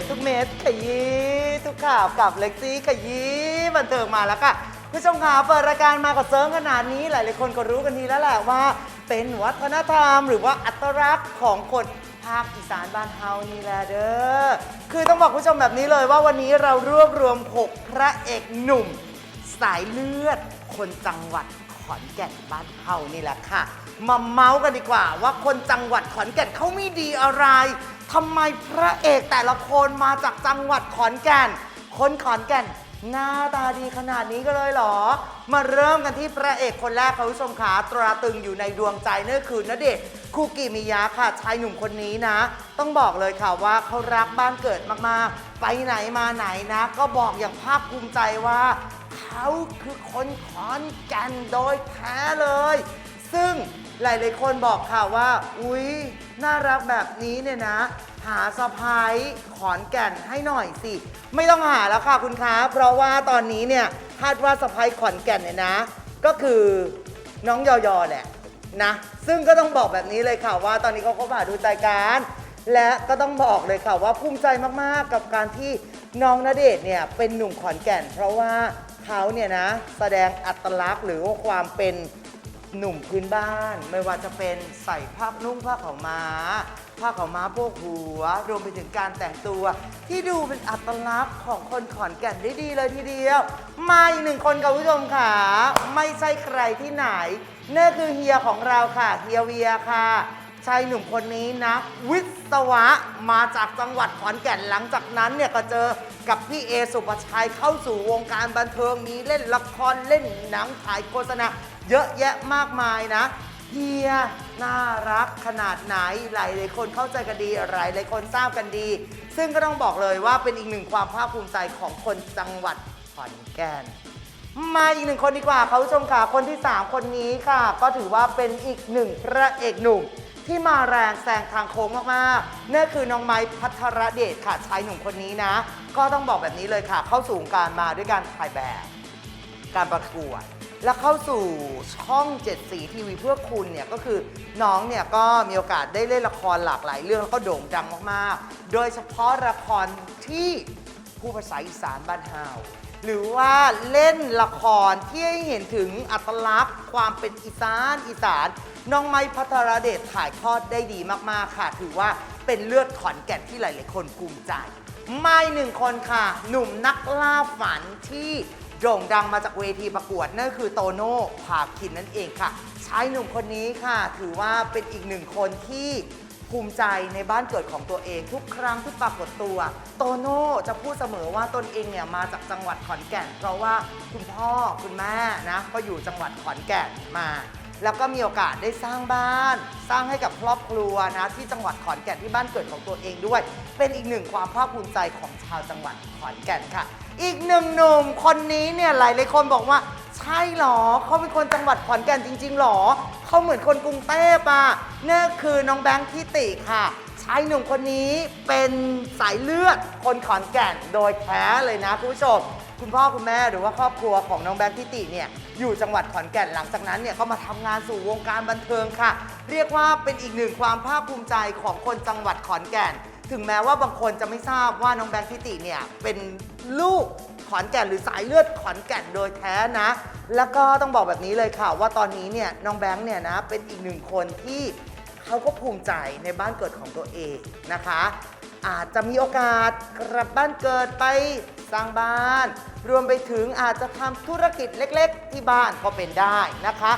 สขยี้ทุกข่าวกับเล็กซี่ขยี้บันเทิงมาแล้วค่ะผู้ชมขาเปิดรายการมากับเซิร์งขนาดนี้หลายๆคนก็รู้กันทีแล้วแหละว่า เป็นวัฒนธรรม หรือว่าอัตลักษณ์ของคนภาคอีสานบ้านเฮานี่แหละเด้อคือต้องบอกผู้ชมแบบนี้เลยว่าวันนี้เรารวบรวม 6 พระเอกหนุ่ม สายเลือด คนจังหวัดขอนแก่นบ้านเฮานี่แหละค่ะ มาเมาส์กันดีกว่าว่าคนจังหวัดขอนแก่นเขามีดีอะไร ทำไมพระเอกแต่ละคนมาจากจังหวัดขอนแก่น คนขอนแก่น หน้าตาดีขนาดนี้ก็เลยเหรอ มาเริ่มกันที่พระเอกคนแรกค่ะคุณผู้ชมขาตราตึงอยู่ในดวงใจนั่นคือณเดชน์คูกิมิยะค่ะชายหนุ่มคนนี้นะ ต้องบอกเลยค่ะว่าเขารักบ้านเกิดมากๆ ไปไหนมาไหนนะ ก็บอกอย่างภาคภูมิใจว่า เขาคือคนขอนแก่นโดยแท้เลย ซึ่ง หลายๆคนบอกค่ะว่า อุ๊ย น่ารักแบบนี้เนี่ยนะ หาสะพายขอนแก่นให้หน่อยสิ ไม่ต้องหาแล้วค่ะคุณคะเพราะว่าตอนนี้เนี่ยคาดว่าสะพายขอนแก่นเนี่ยนะ ก็คือน้องยอยอแหละนะซึ่งก็ต้องบอกแบบนี้เลยค่ะว่าตอนนี้เขาเขาผ่าดูใจกัน และก็ต้องบอกเลยค่ะว่าภูมิใจมากๆกับการที่น้องณเดชน์เนี่ยเป็นหนุ่มขอนแก่น เพราะว่าเขาเนี่ยนะแสดงอัตลักษณ์หรือว่าความเป็น หนุ่มพื้นบ้าน ไม่ว่าจะเป็นใส่ผ้านุ่งผ้าขาวม้า ผ้าขาวม้าโพกหัว รวมไปถึงการแต่งตัว ที่ดูเป็นอัตลักษณ์ของคนขอนแก่นได้ดีเลยทีเดียว มาอีกหนึ่งคนค่ะคุณผู้ชมค่ะ ไม่ใช่ใครที่ไหนนั่นคือเฮียของเราค่ะเฮียเวียค่ะ ชายหนุ่มคนนี้นะ วิศวะมาจากจังหวัดขอนแก่นหลังจากนั้นเนี่ยก็เจอกับพี่เอสุปชัยเข้าสู่วงการบันเทิงมีเล่นละครเล่นหนังถ่ายโฆษณาเยอะแยะมากมายนะเฮียน่ารักขนาดไหนหลายหลายๆคนเข้าใจกันดีหลายหลายๆคนทราบกันดี ซึ่งก็ต้องบอกเลยว่าเป็นอีกหนึ่งความภาคภูมิใจของคนจังหวัดขอนแก่นมาอีกหนึ่งคนดีกว่าค่ะคุณผู้ชมค่ะคนที่ 3 คนนี้ค่ะ ก็ถือว่าเป็นอีกหนึ่งพระเอกหนุ่ม ที่มาแรงแซงทางโค้งมากๆนั่นคือน้องไม้พัทรเดชค่ะชายหนุ่มคนนี้นะ ก็ต้องบอกแบบนี้เลยค่ะ เข้าสู่การมาด้วยการถ่ายแบบ การประกวดและเข้าสู่ช่องเจ็ดสีทีวีเพื่อคุณเนี่ยก็คือน้องเนี่ยก็มีโอกาสได้เล่นละครหลากหลายเรื่องแล้วก็โด่งดังมากๆ โดยเฉพาะละครที่ผู้ภาษาอีสานบ้านเฮาหรือว่าเล่นละครที่ให้เห็นถึงอัตลักษณ์ความเป็นอีสานอีสาน น้องไม้พัทรเดชถ่ายทอดได้ดีมากๆค่ะ ถือว่าเป็นเลือดขอนแก่นที่หลายๆ คนภูมิใจ ไม่หนึ่งคนค่ะ หนุ่มนักล่าฝันที่โด่งดังมาจากเวทีประกวด นั่นคือโตโน่ภาคินนั่นเองค่ะชายหนุ่มคนนี้ค่ะ ถือว่าเป็นอีกหนึ่งคนที่ภูมิใจในบ้านเกิดของตัวเอง ทุกครั้งที่ปรากฏตัว โตโน่จะพูดเสมอว่าตนเองเนี่ยมาจากจังหวัดขอนแก่น เพราะว่าคุณพ่อคุณแม่นะก็อยู่จังหวัดขอนแก่นมา แล้วก็มีโอกาสได้สร้างบ้าน สร้างให้กับครอบครัวนะที่จังหวัดขอนแก่นที่บ้านเกิดของตัวเองด้วย เป็นอีกหนึ่งความภาคภูมิใจของชาวจังหวัดขอนแก่นค่ะ อีกหนึ่งหนุ่มคนนี้เนี่ยหลายหลายคนบอกว่า ใช่หรอเขาเป็นคนจังหวัดขอนแก่นจริง ๆหรอเขาเหมือนคนกรุงเทพอะนั่คือน้องแบงค์ทิติค่ะชายหนุ่มคนนี้เป็นสายเลือดคนขอนแก่นโดยแท้เลยนะคุณผู้ชมคุณพ่อคุณแม่หรือว่าครอบครัวของน้องแบงค์ทิติเนี่ย อยู่จังหวัดขอนแก่นหลังจากนั้นเนี่ยก็มาทำงานสู่วงการบันเทิงค่ะ เรียกว่าเป็นอีกหนึ่งความภาคภูมิใจของคนจังหวัดขอนแก่น ถึงแม้ว่าบางคนจะไม่ทราบว่าน้องแบงค์ทิติเนี่ยเป็นลูกขอนแก่นหรือสายเลือดขอนแก่นโดยแท้นะ แล้วก็ต้องบอกแบบนี้เลยค่ะ ว่าตอนนี้เนี่ยน้องแบงค์เนี่ยนะเป็นอีกหนึ่งคนที่เขาก็ภูมิใจในบ้านเกิดของตัวเองนะคะ อาจจะมีโอกาสกลับบ้านเกิดไป สร้างบ้าน รวมไปถึงอาจจะทำธุรกิจเล็กๆ ที่บ้านก็เป็นได้นะคะ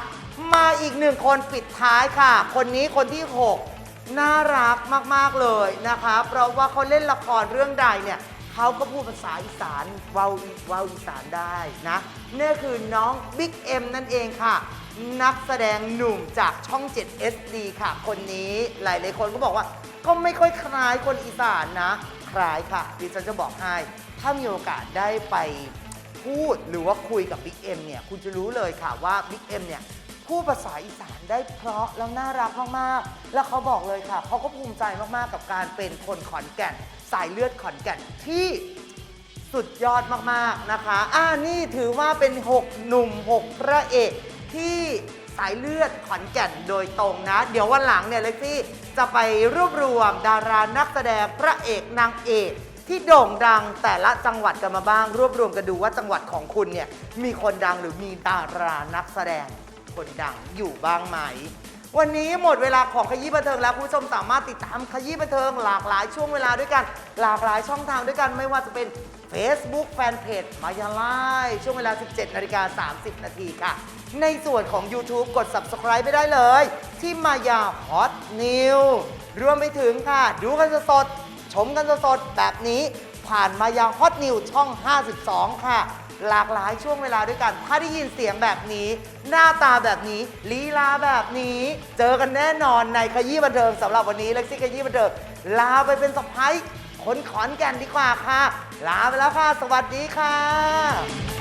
มาอีกหนึ่งคนปิดท้ายค่ะ คนนี้คนที่ 6 น่ารักมากๆเลยนะคะ เพราะว่าเขาเล่นละครเรื่องใดเนี่ยเขาก็พูดภาษาอีสานเว้าเว้าอีสานได้นะนี่คือน้องบิ๊กเอ็มนั่นเองค่ะนักแสดงหนุ่มจากช่อง 7 SD ค่ะ คนนี้หลาย ๆ คนก็บอกว่า ก็ไม่ค่อยคล้ายคนอีสานนะ คล้ายค่ะดิฉันจะบอกให้ ถ้ามีโอกาสได้ไปพูดหรือว่าคุยกับบิ๊กเอ็มเนี่ยคุณจะรู้เลยค่ะว่าบิ๊กเอ็มเนี่ยพูดภาษาอีสานได้เพราะแล้วน่ารักมากๆ แล้วเขาบอกเลยค่ะเขาก็ภูมิใจมากๆกับการเป็นคนขอนแก่น สายเลือดขอนแก่นที่สุดยอดมากๆนะคะอ่านี่ถือว่าเป็น 6 หนุ่ม 6 พระเอกที่สายเลือดขอนแก่นโดยตรงนะ เดี๋ยววันหลังเนี่ยเล็กซี่จะไปรวบรวมดารานักแสดงพระเอกนางเอก ที่โด่งดังแต่ละจังหวัดกันมาบ้าง รวบรวมกันดูว่าจังหวัดของคุณเนี่ยมีคนดังหรือมีดารานักแสดง คนดังอยู่บ้างไหม วันนี้หมดเวลาของขยี้บันเทิงแล้วคุณผู้ชมสามารถติดตามขยี้บันเทิงหลากหลายช่วงเวลาด้วยกัน หลากหลายช่องทางด้วยกันไม่ว่าจะเป็น Facebook Fanpage มายาไลช่วงเวลา 17นาฬิกา30 นาทีค่ะ ในส่วนของ YouTube กด Subscribe ไปได้เลย ที่มายา Hot New รวมไปถึงค่ะ ดูกันสดๆ ชมกันสดๆแบบนี้ ผ่านมายา Hot New ช่อง 52 ค่ะ หลากหลายช่วงเวลาด้วยกัน ถ้าได้ยินเสียงแบบนี้ หน้าตาแบบนี้ ลีลาแบบนี้ เจอกันแน่นอนในขยี้บันเทิงสำหรับวันนี้เล็กซี่ขยี้บันเทิงลาไปเป็นสะพ้ายคนขอนแก่นดีกว่าค่ะ ลาไปแล้วค่ะ สวัสดีค่ะ